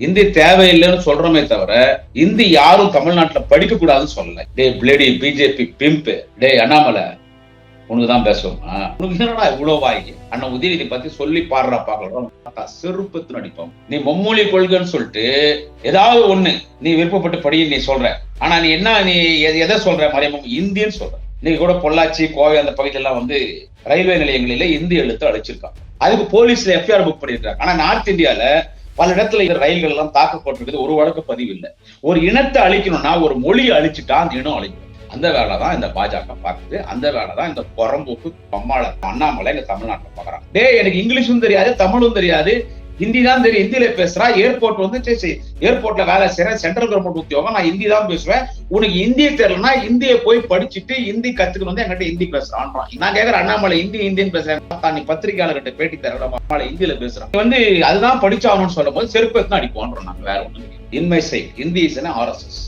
இந்தி தேவையில்லைன்னு சொல்றோமே தவிர இந்தி யாரும் தமிழ்நாட்டுல படிக்க கூடாதுன்னு சொல்லல. டே பிளேடி பிஜேபி பிம்பு டே அண்ணாமலை உனக்கு தான் பேசுவோமா? உனக்கு என்னடா இவ்வளவு வாங்கி அண்ணன் உதயநிதி பத்தி சொல்லி பாடுறா பாக்கலாம் செருப்பத்து நடிப்போம் நீ மும்மொழி கொள்கைன்னு சொல்லிட்டு ஏதாவது ஒண்ணு நீ விருப்பப்பட்டு படி நீ சொல்ற. ஆனா நீ என்ன நீ எதை சொல்ற மறைமுகம்? இந்தின்னு சொல்ற. இன்னைக்கு கூட பொள்ளாச்சி கோவை அந்த பகுதியெல்லாம் வந்து ரயில்வே நிலையங்களில இந்தி எழுத்து அழைச்சிருக்காங்க அதுக்கு போலீஸ்ல எஃப்ஐஆர் புக் பண்ணிருக்காங்க. ஆனா நார்த் இந்தியால பல இடத்துல இந்த ரயில்கள் எல்லாம் தாக்கப்பட்டிருக்குது. ஒரு வழக்கு பதிவு இல்லை. ஒரு இனத்தை அழிக்கணும்னா ஒரு மொழியை அழிச்சுட்டா அந்த இனம் அழிக்கும் அந்த வேலை தான் இந்த பாஜக பாக்குது அந்த வேலை தான் இந்த புறம்போக்கு பம்மாள அண்ணாமலை இந்த தமிழ்நாட்டில் பாக்குறான் டேய் எனக்கு இங்கிலீஷும் தெரியாது தமிழும் தெரியாது. ஹிந்தி தான் தெரியும். ஹிந்தியில பேசுறா ஏர்போர்ட் வந்து சரி, சரி ஏர்போர்ட்ல வேலை செய்யறேன் சென்ட்ரல் கவர்மெண்ட் உத்தியோகம். நான் ஹிந்தி தான் பேசுவேன். உனக்கு ஹிந்தி தெரியலனா ஹிந்தியை போய் படிச்சுட்டு ஹிந்தி கத்துக்கணும் வந்து என்கிட்ட ஹிந்தி பேசுறான்றான். நான் கேக்குறேன் அண்ணாமலை ஹிந்தி ஹிந்தின்னு பேசுறேன். தான் நீ பத்திரிகையாளர்கிட்ட பேட்டி தரல அம்மாவை ஹிந்தியில பேசுறான். வந்து அதுதான் படிச்சாகணும்னு சொல்லும் போது செருப்பு தான் அடிப்போன்றோம் நாங்க வேற ஒண்ணு இன்மை சை ஹிந்தி இஸ் ஆர்எஸ்எஸ் எஸ்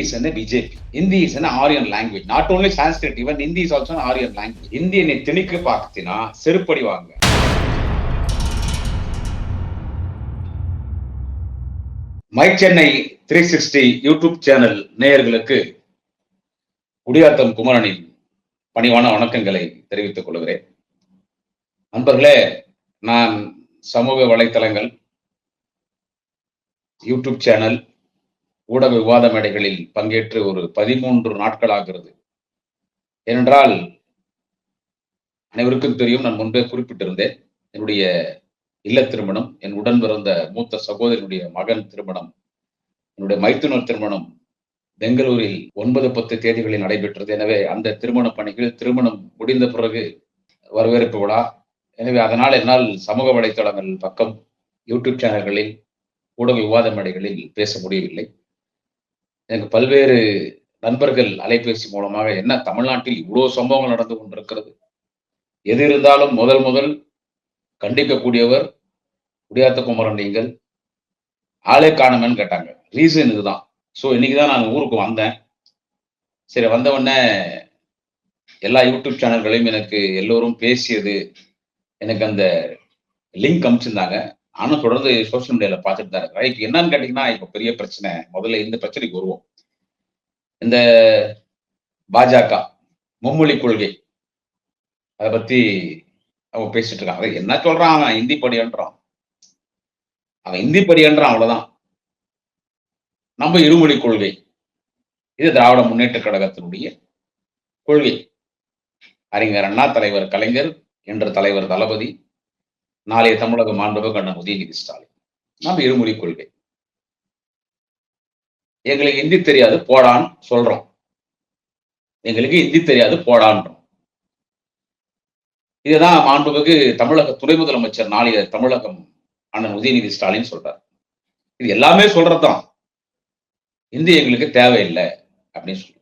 is an BJP. Hindi is an Aryan language. Not only Sanskrit, even Hindi is also an Aryan language. இந்திய நீ திணிக்க பார்த்தினா செருப்படி வாங்க. My Chennai three sixty YouTube channel நேயர்களுக்கு குடியாத்தம் குமரனின் பணிவான வணக்கங்களை தெரிவித்துக் கொள்கிறேன். நண்பர்களே நான் சமூக வலைத்தளங்கள் யூடியூப் சேனல் ஊடக விவாத மேடைகளில் பங்கேற்று ஒரு பதிமூன்று நாட்கள் ஆகிறது ஏனென்றால் அனைவருக்கும் தெரியும் நான் முன்பே குறிப்பிட்டிருந்தேன் என்னுடைய இல்ல திருமணம் என் உடன் பிறந்த மூத்த சகோதரனுடைய மகன் திருமணம் என்னுடைய மைத்துனர் திருமணம் பெங்களூரில் ஒன்பது பத்து தேதிகளில் நடைபெற்றது. எனவே அந்த திருமண பணிகள் திருமணம் முடிந்த பிறகு வரவேற்பு விழா. எனவே அதனால் என்னால் சமூக வலைத்தளங்கள் பக்கம் யூடியூப் சேனல்களில் ஊடக விவாத மேடைகளில் பேச முடியவில்லை. எனக்கு பல்வேறு நண்பர்கள் அலைபேசி மூலமாக என்ன தமிழ்நாட்டில் இவ்வளோ சம்பவங்கள் நடந்து கொண்டிருக்கிறது? எது இருந்தாலும் முதல் முதல் கண்டிக்கக்கூடியவர் குடியாத்த குமரன் நீங்கள் ஆளே காணுமேன்னு கேட்டாங்க. ரீசன் இதுதான். ஸோ இன்னைக்கு தான் நான் ஊருக்கு வந்தேன். சரி வந்த உடனே எல்லா யூடியூப் சேனல்களையும் எனக்கு எல்லோரும் பேசியது எனக்கு அந்த லிங்க் அமிச்சிருந்தாங்க. ஆனால் தொடர்ந்து சோஷியல் மீடியாவில் பார்த்துட்டு தான் இருக்கிறேன். இப்போ என்னன்னு கேட்டிங்கன்னா இப்போ பெரிய பிரச்சனை. முதல்ல இந்த பிரச்சனைக்கு வருவோம். இந்த பாஜக மும்மொழி கொள்கை அதை பற்றி அவன் பேசிட்டு இருக்கான் அதை என்ன சொல்கிறான் அவன் ஹிந்தி படியன்றான் அவன் இந்தி படியன்றான் அவ்வளவுதான். நம்ம இருமொழி கொள்கை. இது திராவிட முன்னேற்ற கழகத்தினுடைய கொள்கை. அறிஞர் அண்ணா தலைவர் கலைஞர் என்ற தலைவர் தளபதி நாளைய தமிழக மாண்புமிகு கண்ணன் உதயநிதி ஸ்டாலின். நம்ம இருமொழி கொள்கை. எங்களுக்கு ஹிந்தி தெரியாது போடான்னு சொல்றோம். எங்களுக்கு இந்தி தெரியாது போடான்றோம். இதுதான் மாண்புமிகு தமிழக துணை முதலமைச்சர் நாளைய தமிழகம் அண்ணன் உதயநிதி ஸ்டாலின் சொல்றார். இது எல்லாமே சொல்றதுதான். இந்தி எங்களுக்கு தேவையில்லை அப்படின்னு சொல்லி.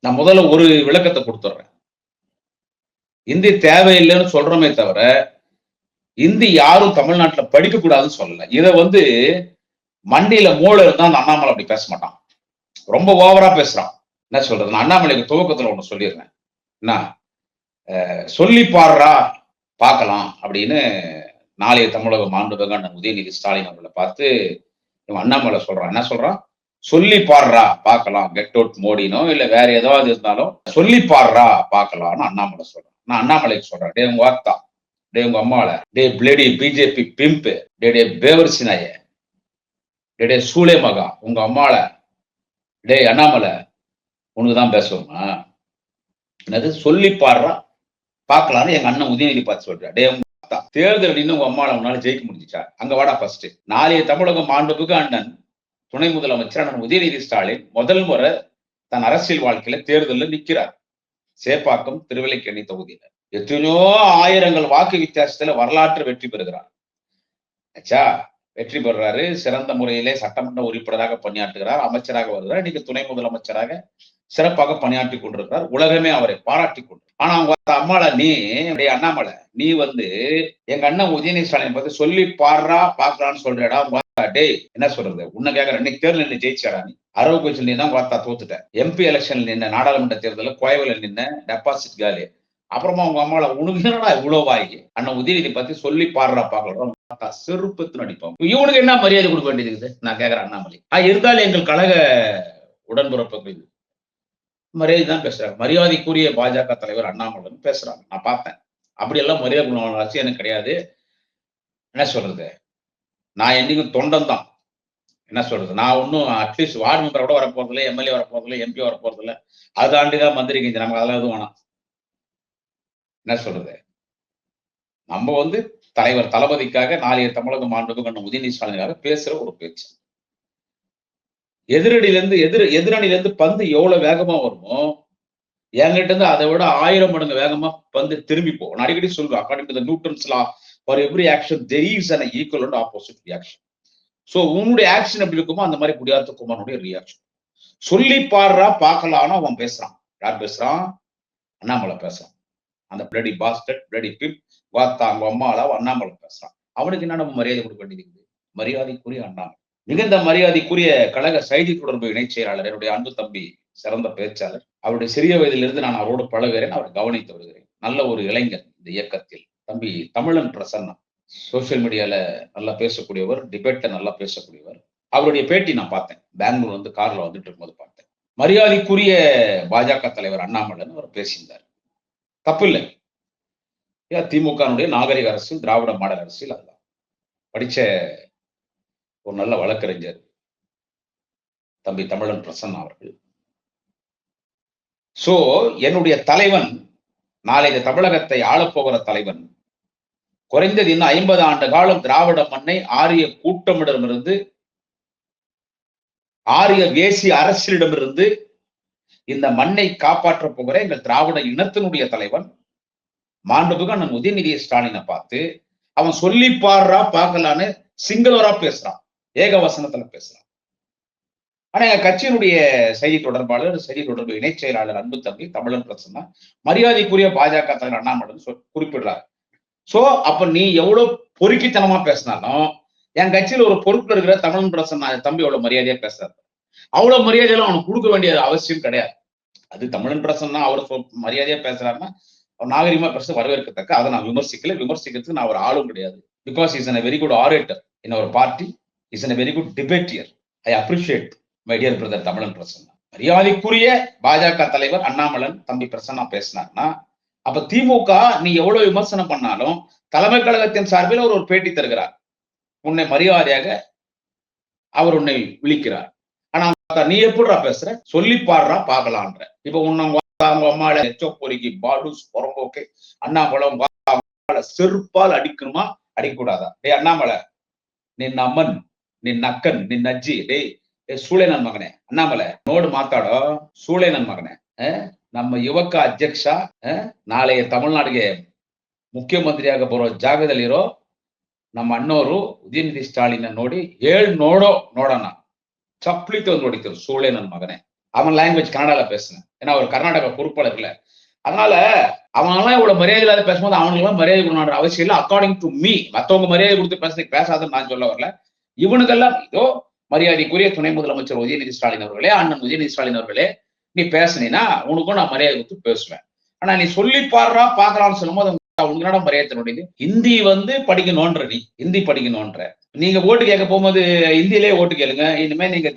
நான் முதல்ல ஒரு விளக்கத்தை கொடுத்துட்றேன். இந்தி தேவையில்லைன்னு சொல்றோமே தவிர இந்தி யாரும் தமிழ்நாட்டுல படிக்க கூடாதுன்னு சொல்லல. இதை வந்து மண்டியில மூளை இருந்தா அந்த அண்ணாமலை அப்படி பேச மாட்டான். ரொம்ப ஓவரா பேசுறான். என்ன சொல்றது? நான் அண்ணாமலைக்கு துவக்கத்துல ஒண்ணு சொல்லிடுறேன். என்ன? அஹ் சொல்லி பாடுறா பார்க்கலாம் அப்படின்னு நாளைய தமிழக மாண்புமிகு அண்ணன் உதயநிதி ஸ்டாலின் அவர்களை பார்த்து இவன் அண்ணாமலை சொல்றான். என்ன சொல்றான்? சொல்லி பாடுறா பார்க்கலாம். கெட் அவுட் மோடினோ இல்ல வேற ஏதாவது இருந்தாலும் சொல்லி பாடுறா பார்க்கலாம்னு அண்ணாமலை சொல்றான். நான் அண்ணாமலைக்கு சொல்றேன். டே உங்க வார்த்தா டே உங்க அம்மாவில டே பிளேடி பிஜேபி பிம்பு டே டே பேவர் சினாய டே டே சூளே மகா உங்க அம்மால டே அண்ணாமலை உனக்கு தான் பேசுவோமா? என்னது? சொல்லி பாடுறா பார்க்கலாம்னு எங்க அண்ணன் உதயநிதி பார்த்து சொல்றா டே தேர்தல் அப்படின்னு உங்க அம்மாவை உன்னால ஜெயிக்க முடிஞ்சுச்சா? அங்க வாடா ஃபர்ஸ்ட் நாளைய தமிழகம் மாண்புமிகு அண்ணன் துணை முதலமைச்சர் அண்ணன் உதயநிதி ஸ்டாலின் முதல் முறை தன் அரசியல் வாழ்க்கையில தேர்தலில் நிக்கிறார். சேப்பாக்கம் திருவிலைக்கண்ணி தொகுதியில எத்தனையோ ஆயிரங்கள் வாக்கு வித்தியாசத்துல வரலாற்று வெற்றி பெறுகிறார். ஆச்சா வெற்றி பெறுறாரு. சிறந்த முறையிலே சட்டமன்ற உறுப்பினராக பணியாற்றுகிறார். அமைச்சராக வருகிறார். இன்னைக்கு துணை முதலமைச்சராக சிறப்பாக பணியாற்றி கொண்டிருக்கிறார். உலகமே அவரை பாராட்டி கொண்டு. ஆனா அவங்க அம்மாள நீ அப்படியே அண்ணாமலை நீ வந்து எங்க அண்ணன் உதயநிதி ஸ்டாலின் பத்தி சொல்லி பாடுறா பாக்குறான்னு சொல்றேடா உங்க டேய் என்ன சொல்றது? உன்னை கேக்குற இன்னைக்கு தேர்தல் நின்று ஜெயிச்சாடா நீ? அரவு கோச்சில் நீ தான் வார்த்தா தோத்துட்ட. எம்பி எலெக்ஷன்ல நின்ன நாடாளுமன்ற தேர்தலில் கோயவில் நின்ன டெபாசிட் காலி அப்புறமா உங்க அம்மாவை உனக்கு என்னடா இவ்வளவு வாய் அண்ணன் உதயநிதி பத்தி சொல்லி பாடுறா பாக்கலாம் செருப்பத்து நடிப்போம் இவனுக்கு என்ன மரியாதை கொடுக்க வேண்டியது நான் கேக்குறேன் அண்ணாமலை. ஆஹ் இருந்தாலும் எங்கள் கழக உடன்பிறப்புகள் மரியாதை தான் பேசுறாங்க மரியாதைக்குரிய பாஜக தலைவர் அண்ணாமலைன்னு பேசுறாங்க நான் பார்த்தேன். அப்படியெல்லாம் மரியாதை குணம் எனக்கு கிடையாது. என்ன சொல்றது? நான் என்னைக்கும் தொண்டன் தான். என்ன சொல்றது? நான் ஒன்றும் அட்லீஸ்ட் வார்டு மெம்பர் கூட வரப்போறதில்ல எம்எல்ஏ வரப்போறதில்ல எம்பி வரப்போறதில்ல. அதை தாண்டி தான் மந்திரி கிஞ்சி நமக்கு அதெல்லாம் எதுவும் வேணாம். என்ன சொல்றது? நம்ம வந்து தலைவர் தளபதிக்காக நாளைய தமிழக மாண்புக்கு கண்ட உதயநிதி ஸ்டாலினுக்காக பேசுற ஒரு பேச்சு. எதிரடியிலேருந்து எதிர் எதிரணிலேருந்து பந்து எவ்வளவு வேகமா வருமோ என்கிட்ட இருந்து அதை விட ஆயிரம் மடங்கு வேகமா பந்து திரும்பி போகும். நான் அடிக்கடி சொல்லுவேன் according to Newton's law for every action there is an equal and opposite reaction so உன்னுடைய ஆக்ஷன் எப்படி இருக்குமோ அந்த மாதிரி குடியாத்த குமாரனுடைய ரியாக்ஷன் சொல்லி பாடுறா பார்க்கலான்னு அவன் பேசுறான். யார் பேசுறான்? அண்ணாமலை பேசுறான். அந்த பிளடி பாஸ்டட் பிளடி பிப் வாத்தா அவங்க அம்மாலா அண்ணாமலை பேசுறான். அவனுக்கு என்ன நம்ம மரியாதை கொடுக்க வேண்டியது மரியாதைக்குரிய அண்ணாமலை. மிகுந்த மரியாதைக்குரிய கழக செய்தி தொடர்பு இணைச் செயலாளர் என்னுடைய அன்பு தம்பி சிறந்த பேச்சாளர். அவருடைய சிறிய வயதிலிருந்து நான் அவரோடு பழகுகிறேன் அவரை கவனித்து வருகிறேன். நல்ல ஒரு இளைஞர் இந்த இயக்கத்தில். தம்பி தமிழன் பிரசன்னம். சோசியல் மீடியால நல்லா பேசக்கூடியவர் டிபேட்ல நல்லா பேசக்கூடியவர். அவருடைய பேட்டி நான் பார்த்தேன். பெங்களூர் வந்து கார்ல வந்துட்டு இருக்கும்போது பார்த்தேன். மரியாதைக்குரிய பாஜக தலைவர் அண்ணாமலைன்னு அவர் பேசியிருந்தார். தப்பில்லை. ஏன்? திமுகனுடைய நாகரிக அரசு திராவிட மாடல் அரசியல் அதுதான். படிச்ச ஒரு நல்ல வழக்கறிஞர். தம்பி தமிழன் பிரசன்னா அவர்கள். சோ என்னுடைய தலைவன் நாளை தமிழகத்தை ஆளப்போகிற தலைவன் குறைந்தது இன்னும் ஐம்பது ஆண்டு காலம் திராவிட மண்ணை ஆரிய கூட்டமிடமிருந்து ஆரிய தேசிய அரசியலிடமிருந்து இந்த மண்ணை காப்பாற்ற போகிற எங்கள் திராவிட இனத்தினுடைய தலைவன். மாண்புமிகு அண்ணன் உதயநிதி ஸ்டாலினை பார்த்து அவன் சொல்லி பாடுறா பார்க்கலான்னு சிங்களரா பேசுறான். ஏகவசனத்துல பேசுறான். ஆனா எங்க கட்சியினுடைய செய்தி தொடர்பாளர் செய்தி தொடர்பு இணைச் செயலாளர் அன்பு தம்பி தமிழன் பிரசன்னா மரியாதைக்குரிய பாஜக தலைவர் அண்ணாமலை குறிப்பிடுறாரு. சோ அப்ப நீ எவ்வளவு பொறுக்கித்தனமா பேசினாலும் என் கட்சியில ஒரு பொறுப்புல இருக்கிற தமிழன் பிரசன்னா தம்பி எவ்வளவு மரியாதையா பேசுறாரு. அவ்வளவு மரியாதையெல்லாம் அவனுக்கு கொடுக்க வேண்டிய அவசியம் கிடையாது. அது தமிழன் பிரசன்னா அவர் மரியாதையா பேசுறாருன்னா நாகரிகமா பேச வரவேற்கத்தக்க. அதை நான் விமர்சிக்கல. விமர்சிக்கிறதுக்கு நான் ஒரு ஆளும் கிடையாது. Because is a very good orator in ஒரு party is a very good debater I appreciate my dear brother Tamilan Prasanna மரியாதைக்குரிய பாஜக தலைவர் அண்ணாமலன் தம்பி பிரசன்னா பேசினார்னா அப்ப திமுக நீ எவ்வளவு விமர்சனம் பண்ணாலும் தலைமை கழகத்தின் சார்பில் அவர் ஒரு பேட்டி தருகிறார். உன்னை மரியாதையாக அவர் உன்னை விழிக்கிறார். ஆனா நீ எப்படிடா பேசுற? சொல்லி பாடுறா பார்க்கலான்ற. இப்ப உன்னை அவங்க அம்மால எச்சோ பாடுஸ் புறம்போக்கு அண்ணாமலம் செருப்பால் அடிக்கணுமா? அடிக்கக்கூடாதா? டே அண்ணாமலை நீ நம்மன் ನಿನ್ ಅಕ್ಕನ್ நீ ಅಜ್ಜಿ டேய் ಸೂಳೆ மகனே. அண்ணாமலை நோடு ನೋಡು ಮಾತಾಡೋ மகனே. ನನ್ ಮಗನೆ ನಮ್ಮ ಯುವಕ ಅಧ್ಯಕ್ಷ ನಾಳೆಗೆ ತಮಿಳ್ನಾಡಿಗೆ ಮುಖ್ಯಮಂತ್ರಿಯಾಗ ಬರೋ ಜಾಗದಲ್ಲಿರೋ ನಮ್ಮ ಅಣ್ಣವರು ಉದಯನಿಧಿ ಸ್ಟಾಲಿನ ನೋಡಿ ಹೇಳ್ ನೋಡೋ ನೋಡೋಣ ಚಪ್ಲಿ ತಂದು ನೋಡಿತು மகனே. அவன் லாங்குவேஜ் கனடால பேசுனேன் ஏன்னா அவர் கர்நாடகா பொறுப்பாளர்ல அதனால அவனெல்லாம் இவ்வளவு மரியாதை இல்லாத பேசும்போது அவனுக்கு எல்லாம் மரியாதை கொடுக்கணும் அவசியம் இல்லை. அக்கார்டிங் டு மீ மத்தவங்க மரியாதை கொடுத்து பேசுறதுக்கு பேசாதுன்னு நான் சொல்ல வரல. இவனுக்கெல்லாம் இதோ மரியாதைக்குரிய துணை முதலமைச்சர் உதயநிதி ஸ்டாலின் அவர்களே அண்ணன் உதயநிதி ஸ்டாலின் அவர்களே நீ பேசுனீன்னா உனக்கும் நான் மரியாதை கொடுத்து பேசுவேன். ஆனா நீ சொல்லி பாடுறா பாக்கலாம்னு சொல்லும்போது உனக்கு என்னடா மரியாதை முடியுது? ஹிந்தி வந்து படிக்கணும்ன்ற நீ ஹிந்தி படிக்கணும்ன்ற. நீங்க ஓட்டு கேட்க போகும்போது ஹிந்திலே ஓட்டு கேளுங்க. இனிமே நீங்க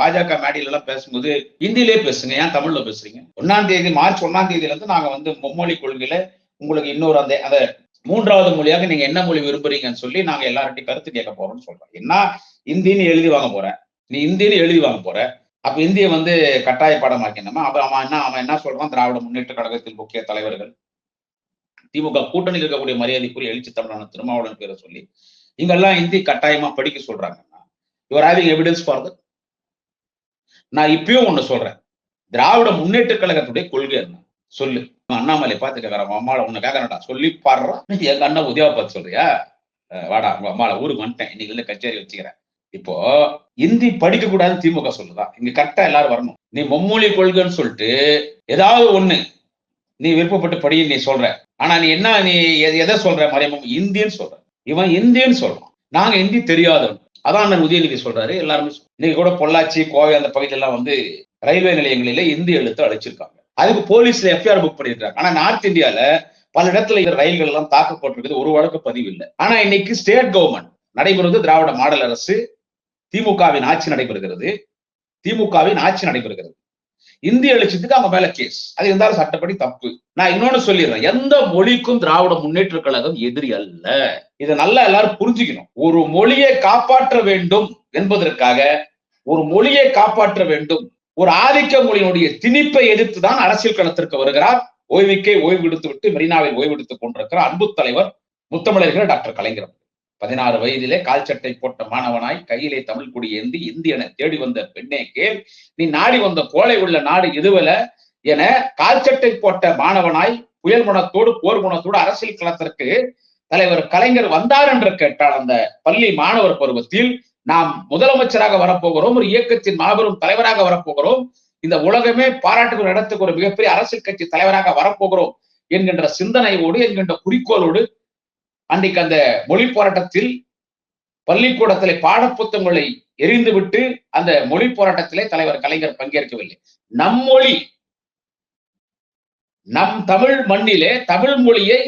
பாஜக மேடையில எல்லாம் பேசும்போது ஹிந்திலே பேசுங்க. ஏன் தமிழ்ல பேசுறீங்க? ஒன்னாம் தேதி மார்ச் ஒன்னாம் தேதியில இருந்து நாங்க வந்து மும்மொழி கொள்கையில உங்களுக்கு இன்னொரு அந்த அதை மூன்றாவது மொழியாக நீங்க என்ன மொழி விரும்புறீங்கன்னு சொல்லி நாங்க எல்லார்ட்டையும் கருத்து கேட்க போறோம்னு சொல்றோம். என்ன இந்தின்னு எழுதி வாங்க போற. நீ இந்தின்னு எழுதி வாங்க போற. அப்ப இந்திய வந்து கட்டாய பாடமாக்கணுமா அப்ப அவன் என்ன அவன் என்ன சொல்றான்? திராவிட முன்னேற்ற கழகத்தில் முக்கிய தலைவர்கள். திமுக கூட்டணியில் இருக்கக்கூடிய மரியாதைக்குரிய எழுச்சி தமிழான திருமாவளவன் பேரை சொல்லி இங்கெல்லாம் இந்தி கட்டாயமா படிக்க சொல்றாங்கன்னா your having evidence for that நான் இப்பயும் ஒண்ணு சொல்றேன். திராவிட முன்னேற்ற கழகத்துடைய கொள்கை என்ன? சொல்லு. அண்ணாமலை பார்த்து கேட்கறான் அம்மாவை உன்னை கேட்கறா சொல்லி பாடுறான் எங்க அண்ணா உதயா பார்த்து சொல்றியா? வாடா உங்க அம்மாவை ஊருக்கு வந்துட்டேன். இன்னைக்கு கச்சேரி வச்சுக்கிறேன். இப்போ இந்தி படிக்க கூடாதுன்னு திமுக சொல்லுதா? இங்க கரெக்டா எல்லாரும் வரணும். நீ மும்மொழி கொள்கைன்னு சொல்லிட்டு ஏதாவது ஒண்ணு நீ விருப்பப்பட்டு படி நீ சொல்ற. ஆனா நீ என்ன நீ எதை சொல்ற மறைமுகம் இந்தின்னு சொல்ற. இவன் இந்தின்னு சொல்றான். நாங்க இந்தி தெரியாதவன். அதான் நான் உதயநிதி சொல்றாரு எல்லாருமே இன்னைக்கு கூட பொள்ளாச்சி கோவை அந்த பகுதியெல்லாம் வந்து ரயில்வே நிலையங்களில இந்தி எழுத்து அழைச்சிருக்காங்க அதுக்கு போலீஸ்ல எஃப்ஐஆர் புக் பண்ணிருக்காங்க ஆனா நார்த் இந்தியால பல இடத்துல இந்த ரயில்கள் எல்லாம் தாக்கப்பட்டிருக்குது. ஒரு வழக்கு பதிவு இல்லை. ஆனா இன்னைக்கு ஸ்டேட் கவர்மெண்ட் நடைபெறுவது திராவிட மாடல் அரசு திமுகவின் ஆட்சி நடைபெறுகிறது. திமுகவின் ஆட்சி நடைபெறுகிறது. இந்திய எழுச்சியத்துக்கு அவங்க மேல கேஸ் அது இருந்தாலும் சட்டப்படி தப்பு. நான் இன்னொன்னு சொல்லிடுறேன். எந்த மொழிக்கும் திராவிட முன்னேற்ற கழகம் எதிரி அல்ல. இதை நல்லா எல்லாரும் புரிஞ்சுக்கணும். ஒரு மொழியை காப்பாற்ற வேண்டும் என்பதற்காக ஒரு மொழியை காப்பாற்ற வேண்டும் ஒரு ஆதிக்க மொழியினுடைய திணிப்பை எதிர்த்து தான் அரசியல் களத்திற்கு வருகிறார். ஓய்வுக்கே ஓய்வு எடுத்து விட்டு மெரினாவில் ஓய்வு எடுத்துக் கொண்டிருக்கிறார் அன்பு தலைவர் முத்தமிழர்கள் டாக்டர் கலைஞர் பதினாறு வயதிலே கால் சட்டை போட்ட மாணவனாய் கையிலே தமிழ் கொடி ஏந்தி இந்தியனை தேடி வந்த பெண்ணே கேள் நீ நாடி வந்த கோலை உள்ள நாடு இதுவல என கால் சட்டை போட்ட மாணவனாய் புயல் குணத்தோடு போர் குணத்தோடு அரசியல் களத்திற்கு தலைவர் கலைஞர் வந்தார் என்று கேட்டால் அந்த பள்ளி மாணவர் பருவத்தில் நாம் முதலமைச்சராக வரப்போகிறோம் ஒரு இயக்கத்தின் மாபெரும் தலைவராக வரப்போகிறோம். இந்த உலகமே பாராட்டுகிற இடத்துக்கு ஒரு மிகப்பெரிய அரசியல் கட்சி தலைவராக வரப்போகிறோம் என்கின்ற சிந்தனையோடு என்கின்ற குறிக்கோளோடு அன்றைக்கு அந்த மொழி போராட்டத்தில் பள்ளிக்கூடத்திலே பாடப்புத்தகங்களை எரிந்துவிட்டு அந்த மொழி போராட்டத்திலே தலைவர் கலைஞர் பங்கேற்கவில்லை. நம் மொழி நம் தமிழ் மண்ணிலே தமிழ் மொழியை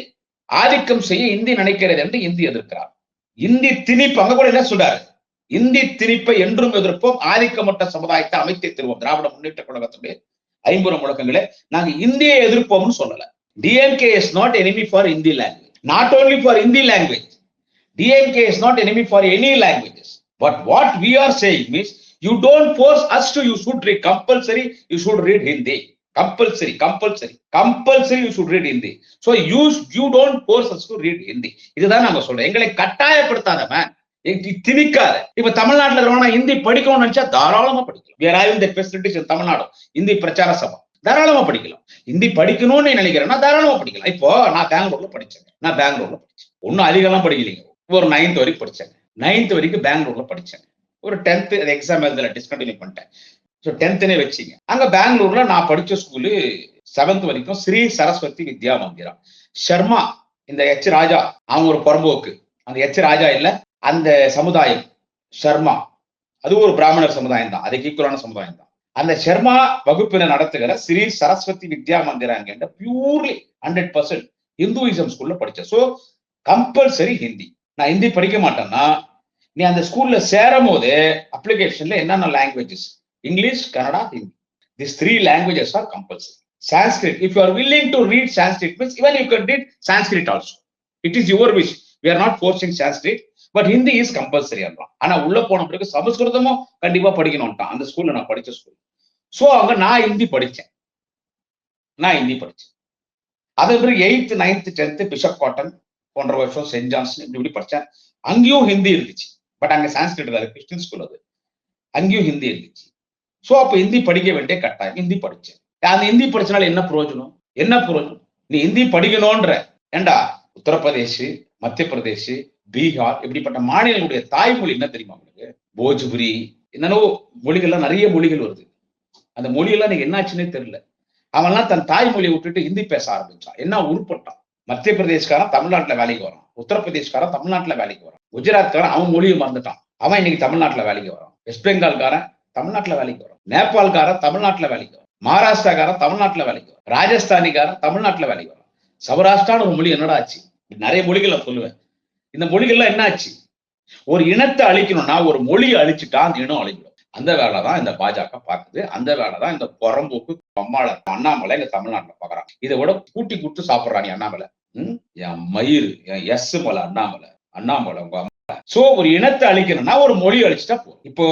ஆதிக்கம் செய்ய இந்தி நினைக்கிறது என்று இந்தி எதிர்க்கிறார். இந்தி திணிப்பு அங்க கூட என்ன சொல்றாரு? இந்தி திணிப்பை என்றும் எதிர்ப்போம் ஆதிக்கமட்ட சமுதாயத்தை அமைத்து தருவோம் திராவிட முன்னேற்ற கழகத்துடைய ஐம்பது முழக்கங்களே நாங்க இந்தியை எதிர்ப்போம்னு சொல்லல DMK is not enemy for Hindi language not only for Hindi language DMK is not enemy for any languages but what we are saying means you don't force us to you should read compulsory you should read Hindi compulsory compulsory compulsory you should read Hindi so you you don't force us to read Hindi இதுதான் நாங்க சொல்றோம் எங்களை கட்டாயப்படுத்தாத திணிக்காத இப்ப தமிழ்நாட்டுல இருக்கவங்க ஹிந்தி படிக்கணும்னு நினைச்சா தாராளமா படிக்கலாம். வேற are பெசிலிட்டிஸ் தமிழ்நாடு இந்தி பிரச்சார சபா. தாராளமா படிக்கலாம். ஹிந்தி படிக்கணும்னு நினைக்கிறேன்னா தாராளமா படிக்கலாம். இப்போ நான் பெங்களூர்ல படிச்சேன். நான் பெங்களூர்ல படிச்சேன். ஒன்னும் அதிகம்லாம் படிக்கலைங்க. ஒரு நைன்த் வரைக்கும் படிச்சேன். நைன்த் வரைக்கும் பெங்களூர்ல படிச்சேன். ஒரு டென்த் எக்ஸாம் எழுதல டிஸ்கண்டினியூ பண்ணிட்டேன். ஸோ டென்த்துனே வச்சிங்க. அங்க பெங்களூர்ல நான் படிச்ச ஸ்கூலு செவன்த் வரைக்கும் ஸ்ரீ சரஸ்வதி வித்யா மந்திரம் ஷர்மா இந்த எச் ராஜா அவங்க ஒரு புறம்போக்கு. அந்த எச் ராஜா இல்ல. அந்த சமுதாயம் ஷர்மா அது ஒரு பிராமணர் சமுதாயம் தான் அதுக்கு ஈக்குவலான சமுதாயம் தான் அந்த ஷர்மா வகுப்பினை நடத்துகிற ஸ்ரீ சரஸ்வதி வித்யா மந்திராங்க என்கின்ற பியூர்லி ஹண்ட்ரட் பர்சன்ட் இந்துவிசம் ஸ்கூல்ல படிச்சேன் ஸோ கம்பல்சரி ஹிந்தி நான் ஹிந்தி படிக்க மாட்டேன்னா நீ அந்த ஸ்கூல்ல சேரும் போது அப்ளிகேஷன்ல என்னென்ன languages English Kannada Hindi this three languages are compulsory Sanskrit if you are willing to read Sanskrit means even you can read Sanskrit also it is your wish we are not forcing Sanskrit but Hindi is compulsory அன்றான் ஆனா உள்ள போன பிறகு சமஸ்கிருதமும் கண்டிப்பா படிக்கணும்ட்டான். அந்த ஸ்கூல்ல நான் படிச்ச school so அங்க நான் ஹிந்தி படிச்சேன். நான் ஹிந்தி படிச்சேன். அதன் பிறகு eighth ninth tenth Bishop Cotton போன்ற வருஷம் சென்ட் ஜான்சன் இப்படி இப்படி படிச்சேன். அங்கேயும் ஹிந்தி இருந்துச்சு. பட் அங்க சான்ஸ்கிரிட் வேற கிறிஸ்டின் ஸ்கூல் அது. அங்கேயும் ஹிந்தி இருந்துச்சு. சோ அப்ப ஹிந்தி படிக்க வேண்டிய கட்டாயம். ஹிந்தி படிச்சேன். அந்த ஹிந்தி படிச்சனால என்ன பிரயோஜனம் என்ன பிரயோஜனம் நீ ஹிந்தி படிக்கணும்ன்ற. ஏண்டா? உத்தரப்பிரதேஷ் மத்திய பிரதேஷ் பீகார் இப்படிப்பட்ட மாநிலங்களுடைய தாய்மொழி என்ன தெரியுமா உங்களுக்கு? போஜ்புரி என்னென்னோ மொழிகள்லாம் நிறைய மொழிகள் வருது. அந்த மொழியெல்லாம் எனக்கு என்னாச்சுன்னே தெரியல. அவன்லாம் தன் தாய்மொழியை விட்டுட்டு ஹிந்தி பேச ஆரம்பிச்சான். என்ன உருப்பட்டான்? மத்திய பிரதேஷ்காரன் தமிழ்நாட்டுல வேலைக்கு வரான். உத்தரப்பிரதேஷ்காரன் தமிழ்நாட்டுல வேலைக்கு வரான். குஜராத்காரன் அவன் மொழியை மறந்துட்டான். அவன் இன்னைக்கு தமிழ்நாட்டுல வேலைக்கு வரான். வெஸ்ட் பெங்கால்காரன் தமிழ்நாட்டுல வேலைக்கு வரான். நேபாள்காரன் தமிழ்நாட்டுல வேலைக்கு வரான். மகாராஷ்டிராக்காரன் தமிழ்நாட்டுல வேலைக்கு வரான். ராஜஸ்தானிக்காரன் தமிழ்நாட்டுல வேலைக்கு வரான். சௌராஷ்டிரான்னு ஒரு மொழி என்னடா ஆச்சு? நிறைய மொழிகள் நான் சொல்லுவேன். இந்த மொழிகள்லாம் என்ன ஆச்சு ஒரு இனத்தை அழிக்கணும்னா ஒரு மொழியை அழிச்சுட்டா அந்த இனம் அழிஞ்சிடும். அந்த வேலை தான் இந்த பாஜக பார்க்குது. அந்த வேலை தான் இந்த புறம்போக்கு அம்மாளர் அண்ணாமலை இந்த தமிழ்நாட்டில் பார்க்குறான் இதை விட கூட்டி கூட்டு சாப்பிட்றான் அண்ணாமலை. ம்? என் மயிர் என் எஸ் மலை அண்ணாமலை. அண்ணாமலை உங்க அம்மா. சோ ஒரு இனத்தை அழிக்கணும்னா ஒரு மொழி அழிச்சுட்டா போதும். இப்போ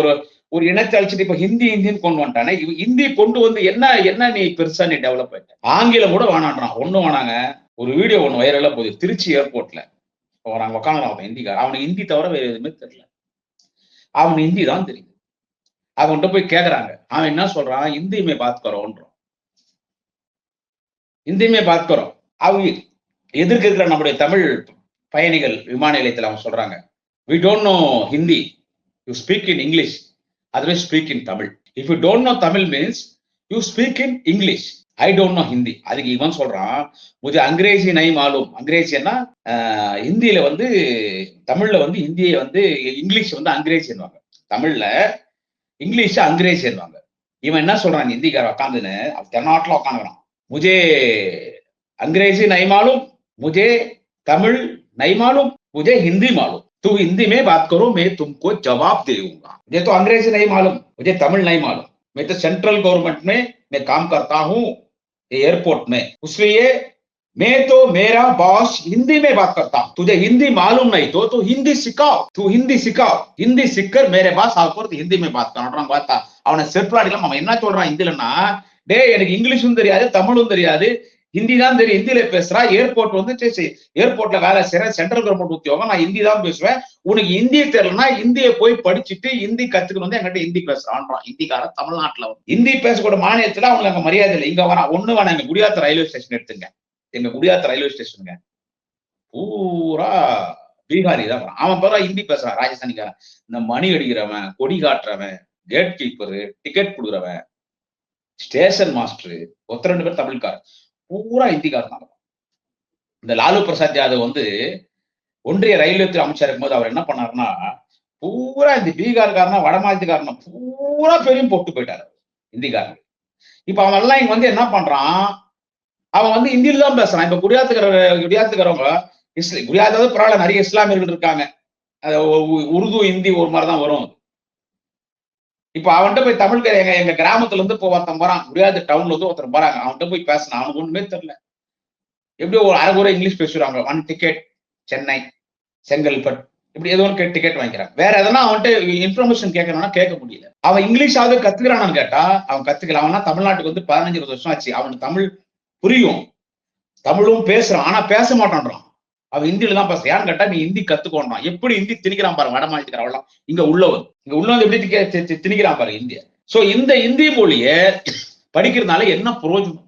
ஒரு ஒரு இனத்தை அழிச்சிட்டு இப்ப ஹிந்தி ஹிந்தின்னு கொண்டு வந்துட்டானே ஹிந்தி கொண்டு வந்து என்ன என்ன நீ பெருசா நீ டெவலப் ஆயிட்ட? ஆங்கிலம் கூட வேணான்றான். ஒண்ணும் வேணாங்க. ஒரு வீடியோ ஒண்ணு வைரலா போகுது. திருச்சி ஏர்போர்ட்ல நாங்க உட்காந்து அவன் ஹிந்திக்கார அவனுக்கு ஹிந்தி தவிர வேற எதுவுமே தெரியல. அவனுக்கு ஹிந்தி தான் தெரியுது அவன்கிட்ட போய் கேக்குறாங்க. அவன் என்ன சொல்றான்? ஹிந்தியுமே மே ஹிந்தியுமே கரோன்றான் பாத் அவங்க எதிர்க்க இருக்கிற நம்முடைய தமிழ் பயணிகள் விமான நிலையத்தில் அவங்க சொல்றாங்க. We don't know Hindi you speak in English அதுவே speak in Tamil. If you don't know Tamil means you speak in English I don't know Hindi அதுக்கு இவன் சொல்றான் முது அங்கிரேசி நை மாலும் அங்கிரேசின்னா ஆஹ், ஹிந்தியில வந்து தமிழ்ல வந்து ஹிந்தியை வந்து இங்கிலீஷ் வந்து அங்கிரேசின்வாங்க தமிழ்ல இங்கிலீஷ் அங்கிரேசின்வாங்க இவன் என்ன சொல்றான் இந்த இந்திக்கார உட்காந்துன்னு தென்னாட்டுல உட்காந்துக்கிறான் முஜே अंग्रेजी नहीं मालूम मुझे तमिल नहीं मालूम मुझे हिंदी मालूम तू हिंदी में बात करो मैं तुमको जवाब दे दूंगा मुझे तो अंग्रेजी नहीं मालूम मुझे तमिल नहीं मालूम मैं तो सेंट्रल गवर्नमेंट में मैं काम करता हूँ एयरपोर्ट में इसलिए मैं तो मेरा बॉस हिंदी में बात करता हूँ तुझे हिंदी मालूम नहीं तो तो हिंदी सिखाओ तू हिंदी सिखाओ हिंदी सीखकर मेरे பாஸ் ஆக ஹிந்தி மே பாத் பண்றான் பார்த்தா அவனை செருப்பலாடிக்கலாம் அவன் என்ன சொல்றான் ஹிந்திலன்னா டே எனக்கு இங்கிலீஷும் தெரியாது தமிழும் தெரியாது ஹிந்தி தான் தெரியும். ஹிந்தியில பேசுறா ஏர்போர்ட் வந்து ஏர்போர்ட்ல வேலை செய்யறேன் சென்ட்ரல் கவர்மெண்ட் உத்தியோகம். நான் ஹிந்தி தான் பேசுவேன். உனக்கு ஹிந்தி தெரியலன்னா ஹிந்தியை போய் படிச்சுட்டு ஹிந்தி கத்துக்கணும் வந்து என்கிட்ட ஹிந்தி பேசுறான்றான். ஹிந்திக்காரன் தமிழ்நாட்டுல வந்து. ஹிந்தி பேசக்கூடிய மாநிலத்துல அவங்களுக்கு அங்க மரியாதை இல்லை. இங்க வரா ஒண்ணு வேணாம். எங்க குடியாத்த ரயில்வே ஸ்டேஷன் எடுத்துங்க. எங்க குடியாத்த ரயில்வே ஸ்டேஷனுங்க. பூரா பீகாரி தான் அவன் பேரா ஹிந்தி பேசுறான் ராஜஸ்தானிக்காரன். இந்த மணி அடிக்கிறவன் கொடி காட்டுறவன் கேட் கீப்பரு டிக்கெட் கொடுக்குறவன் ஸ்டேஷன் மாஸ்டர் ஒத்த ரெண்டு பேர் தமிழ்காரன். பூரா ஹிந்திக்காரன் தான். இந்த லாலு பிரசாத் யாதவ் வந்து ஒன்றிய ரயில்வே துறை அமைச்சர் இருக்கும்போது அவர் என்ன பண்ணாருன்னா பூரா இந்த பீகார்காரனா வடமாநிலத்துக்காரனா பூரா பெரியும் போட்டு போயிட்டாரு ஹிந்திக்காரன் இப்ப அவன் எல்லாம் இங்க வந்து என்ன பண்றான்? அவன் வந்து ஹிந்தியில தான் பேசுறான். இப்ப குடியாத்துக்கிற குடியாத்துக்கிறவங்க இஸ்லி குடியாத்தாவது பரவாயில்ல நிறைய இஸ்லாமியர்கள் இருக்காங்க. உ- உருது ஹிந்தி ஒரு மாதிரி தான் வரும். இப்ப அவன்கிட்ட போய் தமிழ் எங்க எங்க கிராமத்துல இருந்து இப்போ ஒருத்தன் போறான். முடியாது டவுன்ல இருந்து ஒருத்தர் போறாங்க அவன்கிட்ட போய் பேசினா அவனுக்கு ஒண்ணுமே தெரியல. எப்படியோ ஒரு அரை கூட இங்கிலீஷ் பேசுறாங்க ஒன் டிக்கெட் சென்னை செங்கல்பட் இப்படி ஏதோ ஒன்று டிக்கெட் வாங்கிக்கிறான். வேற எதனா அவன்கிட்ட இன்ஃபர்மேஷன் கேட்கணும்னா கேட்க முடியல. அவன் இங்கிலீஷாவது கத்துக்கிறானான்னு கேட்டா அவன் கத்துக்கல. அவனா தமிழ்நாட்டுக்கு வந்து பதினஞ்சு வருஷம் ஆச்சு. அவனுக்கு தமிழ் புரியும். தமிழும் பேசுறான். ஆனா பேச மாட்டான்றான். அவன் ஹிந்தியில தான் பேச ஏன்னு கேட்டா நீ ஹிந்தி கத்துக்கோன்றான் எப்படி ஹிந்தி திணிக்கிறான் பாருங்க வட மாநிலத்துக்காரவெல்லாம் இங்க உள்ளவன் இங்க உள்ளவங்க எப்படி திணிக்கிறான் பாருங்க இந்திய. சோ இந்த இந்திய மொழிய படிக்கிறதுனால என்ன பிரயோஜனம்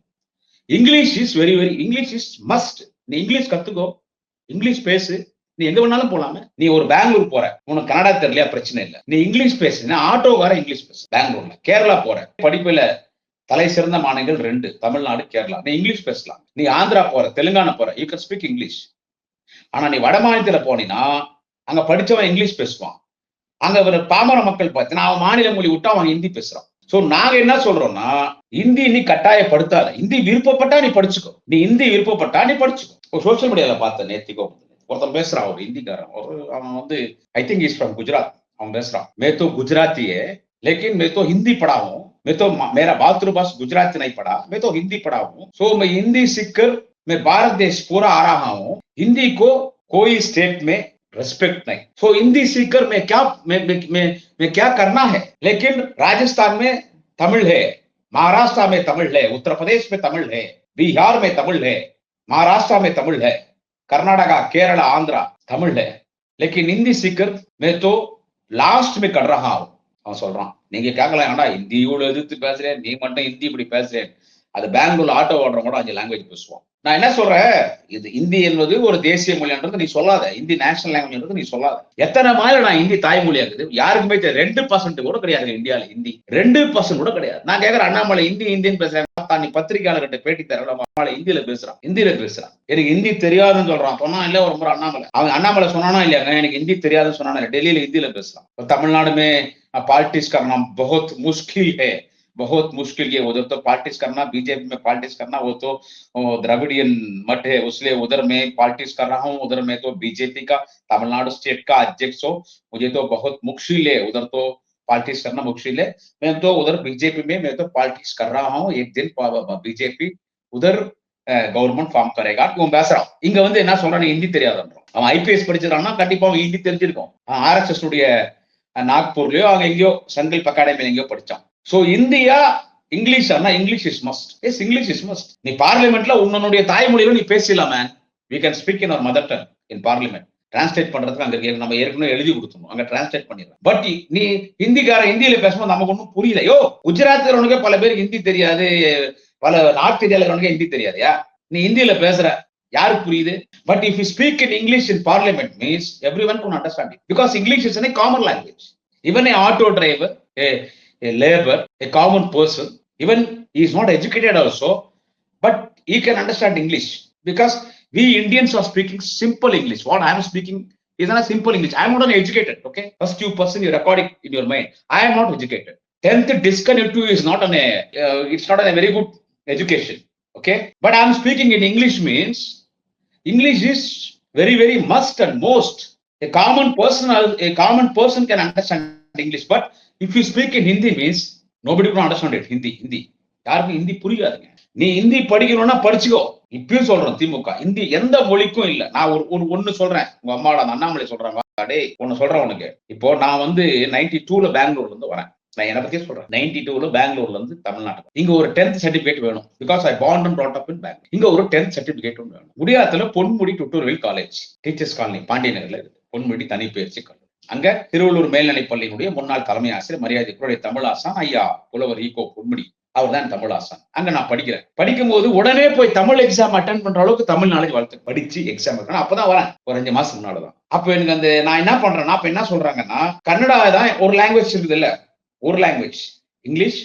English is very very English is must நீ இங்கிலீஷ் கத்துக்கோ. இங்கிலீஷ் பேசு. நீ எங்க வேணாலும் போலாமே. நீ ஒரு பெங்களூர் போற. உனக்கு கனடா தெரியலையா? பிரச்சனை இல்ல. நீ இங்கிலீஷ் பேசு. ஆட்டோ ஆட்டோக்கார இங்கிலீஷ் பேசு. பெங்களூர்ல. கேரளா போற. படிப்புல தலை சிறந்த மாநிலங்கள் ரெண்டு. தமிழ்நாடு கேரளா. நீ இங்கிலீஷ் பேசலாம். நீ ஆந்திரா போற. தெலுங்கானா போற. யூ கேன் ஸ்பீக் இங்கிலீஷ் ஆனா நீ வட மாநிலத்துல போனீன்னா அங்க படிச்சவன் இங்கிலீஷ் பேசுவான் அங்க ஒரு பாமர மக்கள் பார்த்தீங்கன்னா அவன் மாநில மொழி விட்டு அவன் ஹிந்தி பேசுறான் சோ நாங்க என்ன சொல்றோம்னா ஹிந்தி நீ கட்டாயப்படுத்தாத ஹிந்தி விருப்பப்பட்டா நீ படிச்சுக்கோ நீ ஹிந்தி விருப்பப்பட்டா நீ படிச்சுக்கோ ஒரு சோசியல் மீடியால பார்த்தேன் நேத்திக்கோ ஒருத்தன் பேசுறான் ஒரு ஹிந்திக்காரன் ஒரு அவன் வந்து I think is from Gujarat அவன் பேசுறான் மே तो गुजराती है लेकिन मैं तो हिंदी पढ़ा हूँ मैं तो मेरा मातृभाषा गुजराती नहीं पढ़ा मैं तो हिंदी पढ़ा हूँ सो मैं हिंदी सीखकर मैं भारत देश पूरा आ रहा हूँ हिंदी को कोई स्टेट में रेस्पेक्ट नहीं सो हिंदी सीखकर मैं क्या मैं, मैं, मैं, मैं क्या करना है लेकिन राजस्थान में तमिल है महाराष्ट्र में तमिल है उत्तर प्रदेश में तमिल है बिहार में तमिल है महाराष्ट्र में तमिल है कर्नाटका केरला आंध्रा तमिल है लेकिन हिंदी सीखकर मैं तो लास्ट में कर रहा हूँ அவன் சொல்றான் நீங்க கேட்கலாம் ஏன்டா ஹிந்தியோட எதிர்த்து பேசுறேன் நீ மட்டும் ஹிந்தி இப்படி பேசுறேன் அது பெங்களூர்ல ஆட்டோ ஓடுறவங்க கூட அஞ்சு லாங்குவேஜ் பேசுவோம். நான் என்ன சொல்றேன்? இது இந்தி என்பது ஒரு தேசிய மொழின்றது நீ சொல்லாத. இந்தி நேஷனல் லாங்குவேஜ்ன்றது நீ சொல்லாத. எத்தனை மாதிரி நான் இந்தி தாய்மொழி ஆகுது யாருக்குமே ரெண்டு பர்சன்ட் கூட கிடையாது இந்தியாவில் ஹிந்தி ரெண்டு பர்சன்ட் கூட கிடையாது. நான் கேட்கறேன் அண்ணாமலை இந்தி இந்தியன்னு பேசுறேன் தான் நீ பத்திரிகையாளர்கிட்ட பேட்டி தரல அண்ணாமலை இந்தியில பேசுறான். இந்தியில பேசுறான். எனக்கு ஹிந்தி தெரியாதுன்னு சொல்றான். சொன்னா இல்ல ஒரு முறை அண்ணாமலை. அவன் அண்ணாமலை சொன்னானா இல்லையாங்க எனக்கு ஹிந்தி தெரியாதுன்னு சொன்னானா டெல்லியில ஹிந்தியில பேசுறான். தமிழ்நாடுமே பாலிட்டிக்ஸ் காரணம் பகத் முஷ்கில் ஹே. बहुत मुश्किल ये उधर तो पॉलिटिक्स करना बीजेपी में पॉलिटिक्स करना वो तो वो द्रविडियन मठ है उसलिए उधर मैं पॉलिटिक्स कर रहा हूँ उधर मैं तो बीजेपी का तमिलनाडु स्टेट का अध्यक्ष हो मुझे तो बहुत मुश्किल है उधर तो पॉलिटिक्स करना मुश्किल है मैं तो उधर बीजेपी में मैं तो पॉलिटिक्स कर रहा हूँ एक दिन बीजेपी उधर கவர்மெண்ட் ஃபார்ம் கரேகா இவன் பேசுறான் இங்க வந்து என்ன சொல்றான் ஹிந்தி தெரியாதுன்றான் அவன் ஐபிஎஸ் படிச்சிருக்கான்னா கண்டிப்பா அவன் ஹிந்தி தெரிஞ்சிருக்கும் ஆர்எஸ்எஸ் உடைய அஹ், நாக்பூர்லயோ அங்க எங்கேயோ சங்கல்ப் அகாடமி எங்கேயோ படிச்சான் சோ இந்தியா இங்கிலீஷ் ஆனா English is must yes English is must நீ பார்லிமெண்ட்ல உன்னுடைய தாய்மொழியில நீ பேசலாம் man we can speak in our mother tongue in parliament translate பண்றதுக்கு அங்க இருக்கு. நம்ம ஏற்கனவே எழுதி கொடுத்துணும் அங்க டிரான்ஸ்லேட் பண்ணிடலாம். பட் நீ ஹிந்திக்கார ஹிந்தியில பேசும்போது நமக்கு ஒன்றும் புரியலையோ யோ பல பேருக்கு ஹிந்தி தெரியாது. பல நார்த் இந்தியாவில ஹிந்தி தெரியாதுயா? நீ ஹிந்தியில பேசுற. யாருக்கு புரியுது? But if you speak in English in parliament means every one can understand because English is common language even a auto driver a labor, a common person, even he is not educated also, but he can understand English because we Indians are speaking simple English. What I am speaking is not a simple English. I am not an educated, okay? First you person you record in your mind. I am not educated. 10th discontinuity is not an a, uh, it's not a very good education. Okay. But I'm speaking in English means English is very, very must and most. A common person, a common person can understand English. But if you speak in Hindi means nobody can understand it. Hindi Hindi யாருக்கும் ஹிந்தி புரியாதுங்க. நீ ஹிந்தி படிக்கணும்னா படிச்சுக்கோ. இப்பயும் சொல்றேன் திமுக. ஹிந்தி எந்த மொழிக்கும் இல்ல. நான் ஒரு ஒரு ஒண்ணு சொல்றேன். உங்க அம்மாவோட அந்த அண்ணாமலை சொல்றாங்க. டே ஒண்ணு சொல்றேன் உனக்கு. இப்போ நான் வந்து நைன்டி டூல பெங்களூர்ல இருந்து வரேன். நான் என்ன பத்தி சொல்றேன். நைன்டி டூல பெங்களூர்ல இருந்து தமிழ்நாட்டுக்கு. இங்க ஒரு டென்த் சர்டிபிகேட் வேணும். Because I bond and brought up in bank இங்க ஒரு டென்த் சர்டிபிகேட் வேணும். முடியாதுல பொன்முடி டுட்டூர்வில் காலேஜ் டீச்சர்ஸ் காலனி பாண்டிய நகர்ல இருக்கு. பொன்முடி தனி பயிற்சி கல்லூரி அங்க திருவள்ளூர் மேல்நிலைப்பள்ளியினுடைய முன்னாள் தலைமை ஆசிரியர் மரியாதைக்குரிய தமிழாசான் ஐயா புலவர் ஈகோ பொன்முடி அவர் தான் தமிழாசான். அங்க நான் படிக்கிறேன். படிக்கும் போது உடனே போய் தமிழ் எக்ஸாம் அட்டன் பண்ற அளவுக்கு தமிழ் நாலேஜ் வளர்த்து படிச்சு எக்ஸாம் இருக்கணும் அப்பதான் வரேன். ஒரு அஞ்சு மாசம் முன்னாடிதான் அப்ப எனக்கு அந்த நான் என்ன பண்றேன்னா அப்ப என்ன சொல்றாங்கன்னா கன்னடா தான் ஒரு லாங்குவேஜ் இருக்குது இல்ல ஒரு லாங்குவேஜ் இங்கிலீஷ்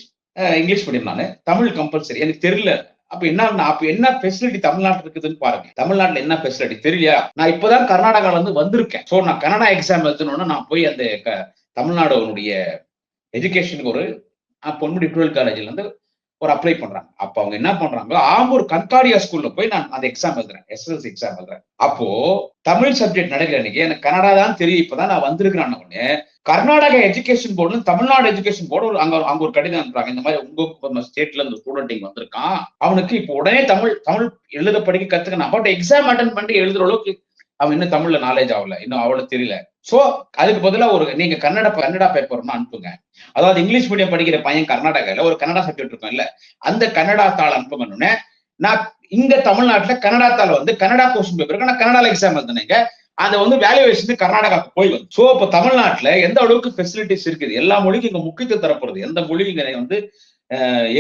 இங்கிலீஷ் மீடியம் நான். தமிழ் கம்பல்சரி எனக்கு தெரியல. அப்ப என்ன அப்ப என்ன ஃபெசிலிட்டி தமிழ்நாட்டில் இருக்குதுன்னு பாருங்க. தமிழ்நாட்டில் என்ன ஃபெசிலிட்டி தெரியலையா? நான் இப்பதான் கர்நாடகால இருந்து வந்திருக்கேன். சோ நான் கன்னடா எக்ஸாம் எழுதணும்னா நான் போய் அந்த க- தமிழ்நாடுனுடைய எஜுகேஷனுக்கு ஒரு பொன்முடி டுவெல் காலேஜ்ல இருந்து ஒரு அப்ளை பண்றாங்க. அப்ப அவங்க என்ன பண்றாங்க? ஆம்பூர் கன்காடியா ஸ்கூல்ல போய் நான் அந்த எக்ஸாம் எழுதுறேன். எஸ்எல்சி எக்ஸாம் எழுதுறேன். அப்போ தமிழ் சப்ஜெக்ட் நடக்கிற அன்னைக்கு. எனக்கு கன்னடா தான் தெரியும். இப்பதான் நான் வந்திருக்கிறேன் கர்நாடக எஜுகேஷன் போர்டுல தமிழ்நாடு எஜுகேஷன் போர்டு ஒரு அங்க அங்க ஒரு கடிதம் அனுப்புறாங்க. இந்த மாதிரி உங்க ஸ்டேட்ல இருந்து ஸ்டூடெண்ட் இங்க வந்திருக்கான். அவனுக்கு இப்போ உடனே தமிழ் தமிழ் எழுத படிக்க கத்துக்கணும் பட் எக்ஸாம் அட்டன் பண்ணி எழுதுற அளவுக்கு அவன் இன்னும் தமிழ்ல நாலேஜ் ஆகல. இன்னும் அவ்வளவு தெரியல. சோ அதுக்கு பதிலா ஒரு நீங்க கன்னட கன்னடா பேப்பர்னு அனுப்புங்க. அதாவது இங்கிலீஷ் மீடியம் படிக்கிற பையன் கர்நாடகால ஒரு கன்னடா சப்ஜெக்ட் இருக்கும் இல்ல அந்த கன்னடா தாள் அனுப்புங்கன்னு நான் இங்க தமிழ்நாட்டுல கன்னடா தாள் வந்து கன்னடா கொஸ்டின் பேப்பருக்கு நான் கன்னடால எக்ஸாம் எழுதுனீங்க. அதை வந்து வேல்யூவேஷன் கர்நாடகாவுக்கு போய் வந்து ஸோ இப்போ தமிழ்நாட்டில் எந்த அளவுக்கு ஃபெசிலிட்டிஸ் இருக்குது? எல்லா மொழிக்கும் இங்கே முக்கியத்துவம் தரப்படுது எந்த மொழி வந்து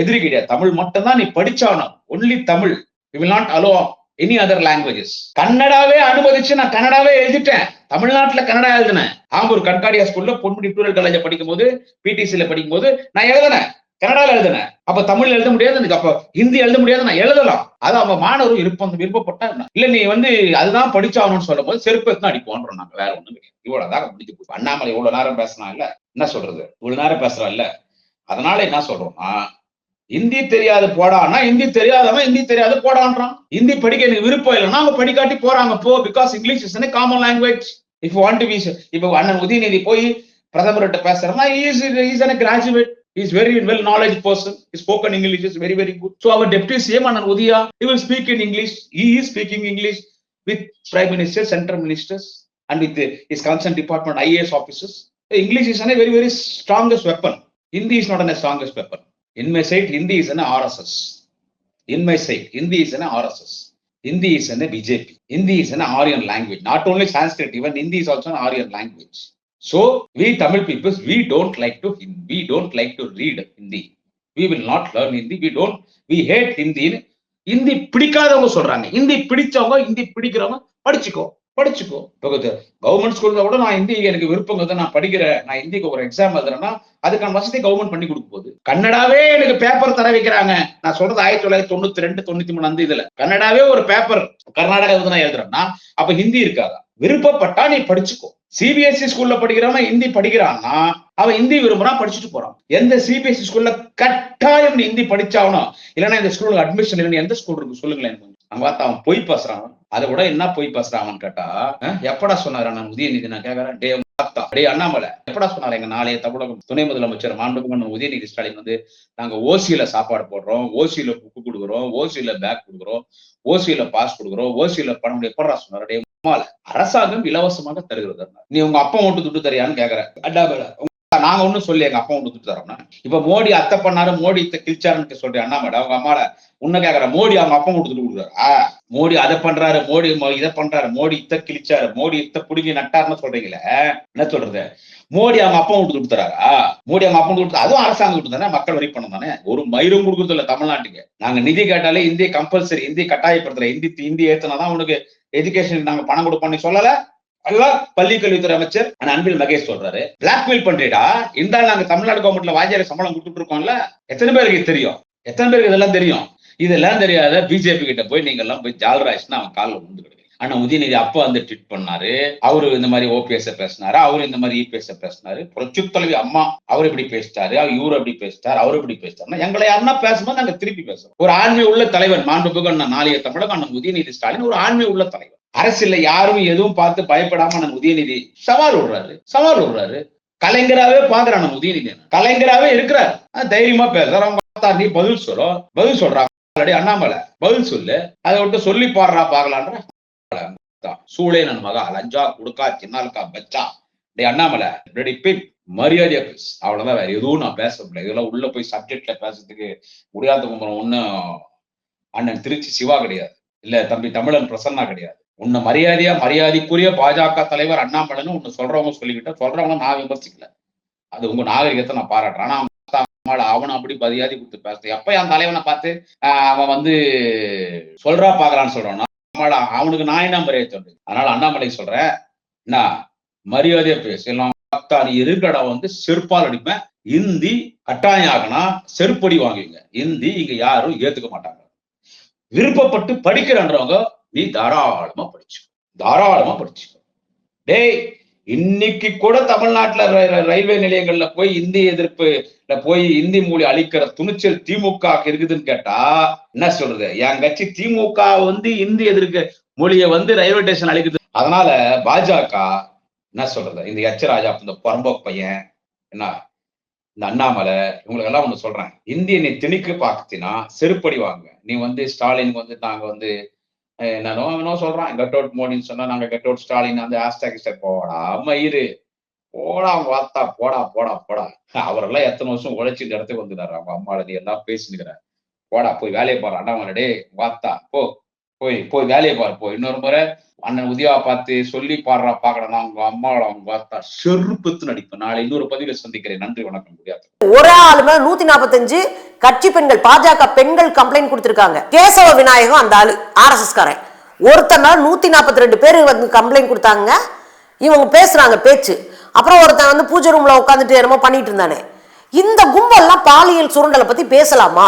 எதிரி கிடையாது. தமிழ் மட்டும்தான் நீ படிச்சாகணும் only Tamil you will not allow any other languages கன்னடாவே அனுமதிச்சு நான் கன்னடாவே எழுதிட்டேன். தமிழ்நாட்டுல கன்னடா எழுதினேன். ஆம்பூர் கண்காடியா ஸ்கூல்ல பொன்முடி டூரல் காலேஜ் படிக்கும் போது பிடிசில படிக்கும் போது நான் எழுதினேன். கன்னடால எழுதினேன். அப்ப தமிழ் எழுத முடியாது எனக்கு. அப்ப ஹிந்தி எழுத முடியாது நான் எழுதலாம். அது அவங்க மாணவர் விருப்பம் விருப்பப்பட்டா இல்ல நீ வந்து அதுதான் படிச்சாகணும்னு சொல்லும் போது செருப்பு தான் அடிப்போன்றோம் நாங்க வேற ஒண்ணும் கிடையாது. இவ்வளவுதான் முடிஞ்சு போச்சு. அண்ணாமலை இவ்வளவு நேரம் பேசினா இல்ல என்ன சொல்றது? இவ்வளவு நேரம் பேசுறா இல்ல அதனால என்ன சொல்றோம்னா ஹிந்தி தெரியாது போடான்னா ஹிந்தி தெரியாதவன் ஹிந்தி தெரியாது போடான்றான். ஹிந்தி படிக்க எனக்கு விருப்பம் இல்லைன்னா அவங்க படிக்காட்டி போறாங்க. போ because English is common language if want to be இப்போ அண்ணன் உதயநிதி போய் பிரதமர்கிட்ட பேசுறேன்னா is is He's very well knowledge person. His spoken English is very, very good. So our deputy CM Anand he will speak in English. He is speaking English with Prime Minister, Central Ministers, and with the, his concerned department IAS officers. English is a very, very strongest weapon. Hindi is not a strongest weapon. In my side, Hindi is an RSS. In my side, Hindi is an RSS. Hindi is an BJP. Hindi is an Aryan language. Not only Sanskrit, even Hindi is also an Aryan language. So we Tamil peoples we don't like to we don't like to read Hindi we will not learn Hindi we don't we hate ஹிந்தின்னு Hindi பிடிக்காதவங்க சொல்றாங்க. ஹிந்தி பிடிச்சவங்க Hindi பிடிக்கிறவங்க படிச்சுக்கோ படிச்சுக்கோ. Government ஸ்கூல்ல கூட நான் ஹிந்தி எனக்கு விருப்பம் தான் நான் படிக்கிறேன். நான் ஹிந்திக்கு ஒரு எக்ஸாம் எழுதுறேன்னா அதுக்கான வசதி கவர்மெண்ட் பண்ணி கொடுக்க போகுது. கன்னடாவே எனக்கு பேப்பர் தர வைக்கிறாங்க. நான் சொல்றது ஆயிரத்தி தொள்ளாயிரத்தி தொண்ணூத்தி ரெண்டு தொண்ணூத்தி மூணு அந்த இதுல கன்னடாவே ஒரு பேப்பர் கர்நாடகா நான் எழுதுறேன்னா அப்ப ஹிந்தி இருக்காதா? விருப்பப்பட்டா நீ படிச்சுக்கோ. சிபிஎஸ்சி ஸ்கூல்ல படிக்கிறவன் ஹிந்தி படிக்கிறான்னா அவன் ஹிந்தி விரும்புறான் படிச்சுட்டு போறான். எந்த சிபிஎஸ்சி ஸ்கூல்ல கட்டாயம் நீ ஹிந்தி படிச்சாகணும் இல்லைன்னா இந்த ஸ்கூலுக்கு அட்மிஷன் இல்லைன்னு எந்த ஸ்கூல் இருக்கு சொல்லுங்களேன். கொஞ்சம் அவன் பார்த்தா அவன் போய் பேசுறான். அதை விட என்ன பொய் பேசுறான் கேட்டா அஹ், எப்படா சொன்னாரு நான் உதயநிதி நான் கேக்குறேன் டே பார்த்தா டே அண்ணாமலை எப்படா சொன்னாரு எங்க நாளைய தமிழகம் துணை முதலமைச்சர் மாண்புமிகு உதயநிதி ஸ்டாலின் வந்து நாங்க ஓசியில சாப்பாடு போடுறோம் ஓசியில புக்கு கொடுக்குறோம் ஓசியில பேக் கொடுக்குறோம் ஓசியில பாஸ் கொடுக்குறோம் ஓசியில பணம் எப்படா சொன்னாரு? அரசாங்கம் இலவசமாக தருகிறது நீ உங்க அப்பா மட்டும் துட்டு தரியான்னு கேக்குற நாங்க ஒண்ணும் சொல்லி எங்க அப்பா மட்டும் துட்டு தரோம்னா இப்ப மோடி அத்தை பண்ணாரு மோடி இத்த கிழிச்சாருன்னு சொல்றேன் மேடம்? அவங்க அம்மால உன்ன கேக்குற மோடி அவங்க அப்பா கொடுத்துட்டு துட்டு கொடுக்குறாரு. மோடி அதை பண்றாரு மோடி இதை பண்றாரு மோடி இத்த கிழிச்சாரு மோடி இத்த புடுங்கி நட்டாருன்னு சொல்றீங்களே? என்ன சொல்றது? மோடி அவங்க அப்பா விட்டு கொடுத்துறாரா மோடி அவங்க அப்பா கொடுத்து அதுவும் அரசாங்கம் கொடுத்தானே மக்கள் வரி பணம் தானே? ஒரு மயிரும் கொடுக்கறது இல்ல தமிழ்நாட்டுக்கு. நாங்க நிதி கேட்டாலே இந்திய கம்பல்சரி இந்திய கட்டாயப்படுத்துற இந்தி இந்தி ஏத்துனாதான் உனக்கு எஜுகேஷன் நாங்க பணம் கொடுப்போம்னு சொல்லல. எல்லாம் பள்ளி கல்வித்துறை அமைச்சர் அன்பில் மகேஷ் சொல்றாரு. பிளாக்மெயில் பண்றீடா? இருந்தாலும் நாங்க தமிழ்நாடு கவர்மெண்ட்ல வாஜியார சம்பளம் கொடுத்துட்டு இருக்கோம்ல எத்தனை பேருக்கு தெரியும்? எத்தனை பேருக்கு இதெல்லாம் தெரியும்? இதெல்லாம் தெரியாத பிஜேபி கிட்ட போய் நீங்க எல்லாம் போய் ஜால்ராய்ஸ்னா அவன் காலில் விழுந்து ஆனா உதயநிதி அப்ப வந்து ட்வீட் பண்ணாரு. அவரு இந்த மாதிரி ஓபிஎஸ் பேசினாரு. அவரு இந்த மாதிரி இபிஎஸ் பேசினாரு. புரட்சி தலைவி அம்மா அவர் இப்படி பேசிட்டாரு. அவர் இவரு அப்படி பேசிட்டாரு. அவரு இப்படி பேசிட்டாரு எங்களை யாருன்னா பேசும்போது நாங்க திருப்பி பேசுறோம் ஒரு ஆண்மை உள்ள தலைவர் மாண்புமிகு அண்ணன் நாளைய தமிழகம் அண்ணன் உதயநிதி ஸ்டாலின் ஒரு ஆண்மை உள்ள தலைவர் அரசியல்ல யாரும் எதுவும் பார்த்து பயப்படாம அண்ணன் உதயநிதி சவால் விடுறாரு. சவால் விடுறாரு. கலைஞராவே பாக்குறான் நம்ம உதயநிதி. கலைஞராவே இருக்கிறார். தைரியமா பேசுறாரு. அவங்க பார்த்தா நீ பதில் சொல்லும் பதில் சொல்றாங்க அண்ணாமலை பதில் சொல்லு. அதை விட்டு சொல்லி பாடுறா பாக்கலான்ற சூளே நன் மகா லஞ்சா குடுக்கா சின்னாலுக்கா பச்சா. டே அண்ணாமலை ரெடி மரியாதையா பேசு. அவ்வளவுதான் வேற எதுவும் நான் பேச முடியாது இதெல்லாம் உள்ள போய் சப்ஜெக்ட்ல பேசுறதுக்கு முடியாத கும்பரம் ஒன்னும் அண்ணன் திருச்சி சிவா கிடையாது. இல்ல தம்பி தமிழன் பிரசன்னா கிடையாது. உன்னை மரியாதையா மரியாதைக்குரிய பாஜக தலைவர் அண்ணாமலைன்னு உன்னை சொல்றவங்க சொல்லிக்கிட்ட சொல்றவங்க நான் விமர்சிக்கல. அது உங்க நாகரிகத்தை நான் பாராட்டுறேன். ஆனா அவனை அப்படி மரியாதை கொடுத்து பேசுறேன். எப்ப என் தலைவனை பார்த்து அவன் வந்து சொல்றா பாக்கலான்னு சொல்றான். அம்மாள் அவனுக்கு நான் என்ன மரியாதை சொல்றது அதனால அண்ணாமலை சொல்றேன் என்ன மரியாதையா பேசு. நீ இருக்கிற வந்து செருப்பால் அடிப்பேன். இந்தி கட்டாயம் ஆகினா செருப்படி வாங்குவீங்க. இந்தி இங்க யாரும் ஏத்துக்க மாட்டாங்க. விருப்பப்பட்டு படிக்கிறன்றவங்க நீ தாராளமா படிச்சுக்கோ. தாராளமா படிச்சுக்கோ. டேய் இன்னைக்கு கூட தமிழ்நாட்டுல ரயில்வே நிலையங்கள்ல போய் இந்தி எதிர்ப்பு போய் இந்தி மொழி அழிக்கிற துணிச்சல் திமுக இருக்குதுன்னு கேட்டா என்ன சொல்றது? என் கட்சி திமுக வந்து இந்தி எதிர்க்க மொழியை வந்து ரயில்வே ஸ்டேஷன் அழிக்குது. அதனால பாஜக என்ன சொல்றது? இந்த எச் ராஜா இந்த பரம்ப பையன் என்ன? இந்த அண்ணாமலை இவங்களுக்கெல்லாம் ஒண்ணு சொல்றேன். இந்திய நீ திணிக்க பார்த்தினா செருப்படி வாங்க. நீ வந்து ஸ்டாலின் வந்து நாங்க வந்து அஹ் என்னனோ சொல்றான். கட் அவுட் மோடின்னு சொன்னா நாங்க கட் அவுட் ஸ்டாலின் அந்த ஹேஷ்டாக் போடா மயிறு போடா வார்த்தா வாத்தா போடா போடா போடா. அவரெல்லாம் எத்தனை வருஷம் உழைச்சி இந்த இடத்துக்கு வந்துட்டாரு. அவங்க அம்மால நீ எல்லாம் பேசினுக்கிற. போடா போய் வேலையை பாரு அண்ணாமலை டே வாத்தா போ. போய் போய் வேலையை பாரு போ இன்னொரு முறை அண்ணன் உதயா பார்த்து சொல்லி பாடுறா பாக்கணும் அவங்க அம்மாவோட அவங்க பார்த்தா செருப்புத்து நடிப்பேன் நாளை இன்னொரு பதிவில் சந்திக்கிறேன். நன்றி வணக்கம் முடியாது ஒரே ஆளுமே நூத்தி நாற்பத்தஞ்சு கட்சி பெண்கள் பாஜக பெண்கள் கம்ப்ளைண்ட் கொடுத்திருக்காங்க. கேசவ விநாயகம் அந்த ஆளு ஆர்எஸ்எஸ் காரன் ஒருத்தர் நூத்தி நாற்பத்தி ரெண்டு பேர் வந்து கம்ப்ளைண்ட் கொடுத்தாங்க. இவங்க பேசுறாங்க பேச்சு. அப்புறம் ஒருத்தன் வந்து பூஜை ரூம்ல உட்காந்துட்டு என்னமோ பண்ணிட்டு இருந்தானே. இந்த கும்பல்லாம் பாலியல் சுருண்டலை பத்தி பேசலாமா?